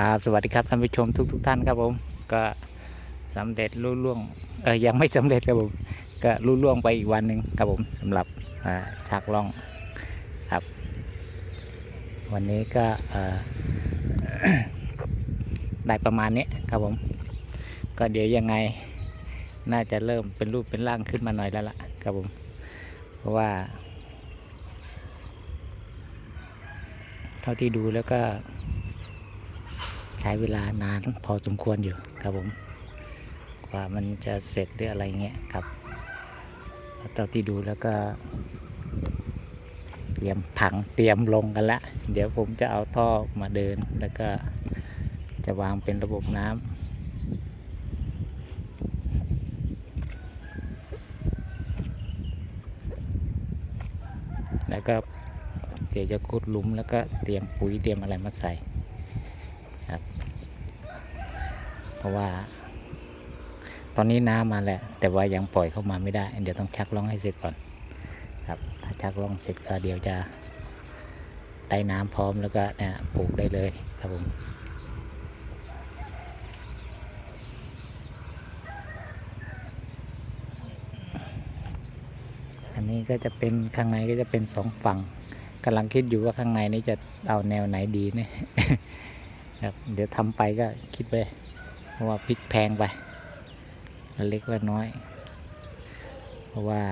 ครับสวัสดีครับท่านผู้ชมทุกทุกๆท่านครับผม ก็สำเร็จรุ่ล่วงเออยังไม่สำเร็จครับผม ก็รุ่ล่วงไปอีกวันหนึ่งครับผมสำหรับอ่าชักล่องครับ วันนี้ก็ได้ประมาณนี้ครับผม ก็เดี๋ยวยังไงน่าจะเริ่มเป็นรูปเป็นร่างขึ้นมาหน่อยแล้วล่ะครับผม เพราะว่าเท่าที่ดูแล้วก็ ช้เวลานานพอสมควรอยู่ครับผมกว่ามันจะเสร็จหรืออะไรเงี้ยครับเตอนที่ดูแล้วก็ เตรียมผังเตรียมลงกันละ เดี๋ยวผมจะเอาท่อมาเดินแล้วก็จะวางเป็นระบบน้ำแล้วก็เดี๋ยวจะขุดหลุมแล้วก็เตรียมปุ๋ยเตรียมอะไรมาใส่ ครับ เพ ราะว่า ตอนนี้น้ำมาแหละ แต่ว่ายังปล่อยเข้ามาไม่ได้ เดี๋ยวต้องชักล่องให้เสร็จก่อน ครับ ถ้าชักล่องเสร็จก็เดี๋ยวจะได้น้ำพร้อมแล้วก็เนี่ยปลูกได้เลยครับผมอันนี้ก็จะเป็นข้างในก็จะเป็นสองฝั่งกำลังคิดอยู่ว่าข้างในนี้จะเอาแนวไหนดีเนี่ยครับเดี๋ยวทำไปก็คิดไป เพราะว่าพริกแพงไปละเล็กละน้อย เพราะว่า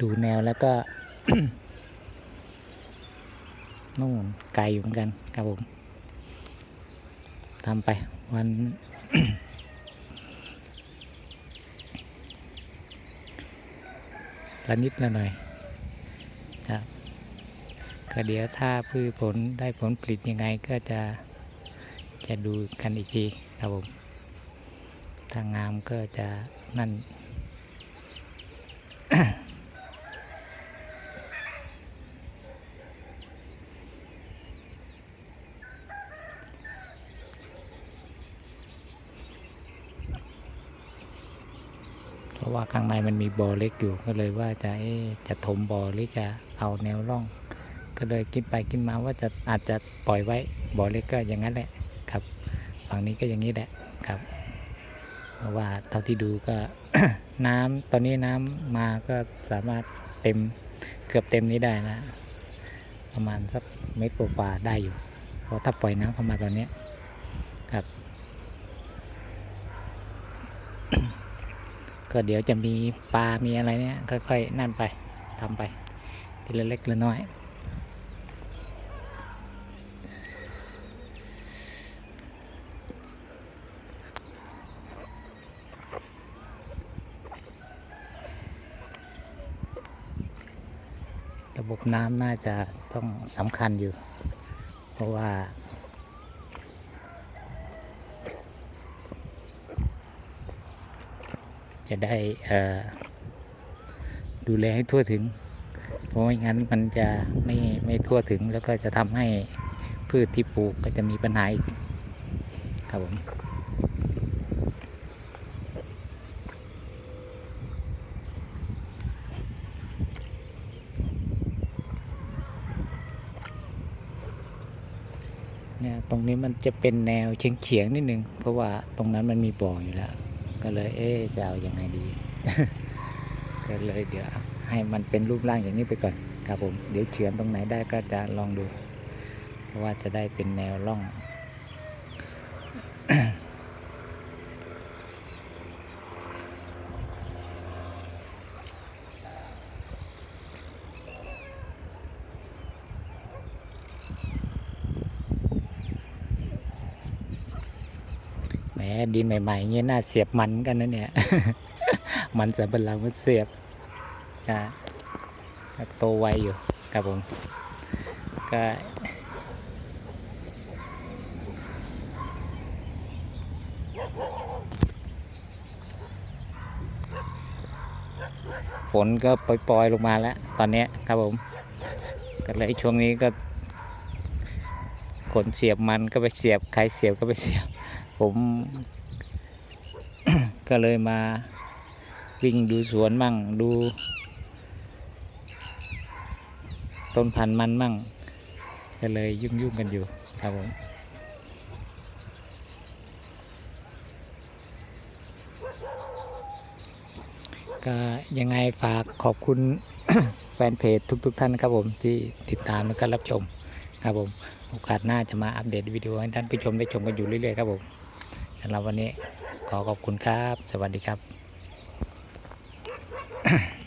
ดูแนวแล้วก็นู่นไกลอยู่เหมือนกันครับผมทำไปวันละนิดละหน่อยครับก็เดี๋ยวถ้าพืชผลได้ผลผลิตยังไงก็จะ จะดูกันอีกทีครับผม ถ้างามก็จะนั่น เพราะว่าข้างในมันมีบ่อเล็กอยู่ก็เลยว่าจะจะถมบ่อหรือจะเอาแนวร่อง ก็เลยคิดไปคิดมาว่าจะอาจจะปล่อยไว้บ่อเล็กก็อย่างนั้นแหละ ครับฝั่งนี้ก็อย่างนี้แหละครับ เพราะว่าเท่าที่ดูก็ น้ำตอนนี้น้ำมาก็สามารถเต็มเกือบเต็มนี้ได้นะประมาณสักเมตรกว่าได้อยู่เพราะถ้าปล่อยน้ำเข้ามาตอนนี้ครับ ก็เดี๋ยวจะมีปลา มีอะไรเนี่ยค่อยๆนั่นไปทำไป ทีละเล็กละน้อย ระบบน้ำน่าจะต้องสำคัญอยู่ เพราะว่า จะได้ดูแลให้ทั่วถึง เพราะไม่งั้นมันจะไม่ไม่ทั่วถึงแล้วก็จะทำให้พืชที่ปลูกก็จะมีปัญหาอีกครับผม เนี่ยตรงนี้มันจะเป็นแนวเฉียงเฉียงนิดนึง เพราะว่าตรงนั้นมันมีบ่ออยู่แล้ว ก็เลย เอ๊จะเอาอยัางไงดี ก็เลยเดี๋ยวให้มันเป็นรูปร่างอย่างนี้ไปก่อนครับผม เดี๋ยวเฉือนตรงไหนได้ก็จะลองดูเพราะว่าจะได้เป็นแนวร่อง แหม ดินใหม่ๆเงี้ยน่าเสียบมันกันนะเนี่ย มันสำปะหลังมันเสียบอ่าโตไวอยู่ครับผม ก็ฝนก็ปล่อยๆลงมาแล้ว ตอนนี้ครับผม ก็เลยช่วงนี้ก็ ขนเสียบมันก็ไปเสียบใครเสียบก็ไปเสียบ ผมก็เลยมาวิ่งดูสวนมั่งดู ต้นพันธุ์มันมั่ง ก็เลยยุ่งยุ่งกันอยู่ครับผมก็ยังไงฝากขอบคุณแฟนเพจทุกๆท่านครับผมที่ติดตามแล้วก็รับชม ครับผมโอกาสหน้าจะมาอัปเดตวิดีโอให้ท่านผู้ชมได้ชมกันอยู่เรื่อยๆครับผมสำหรับวันนี้ขอขอบคุณครับ สวัสดีครับ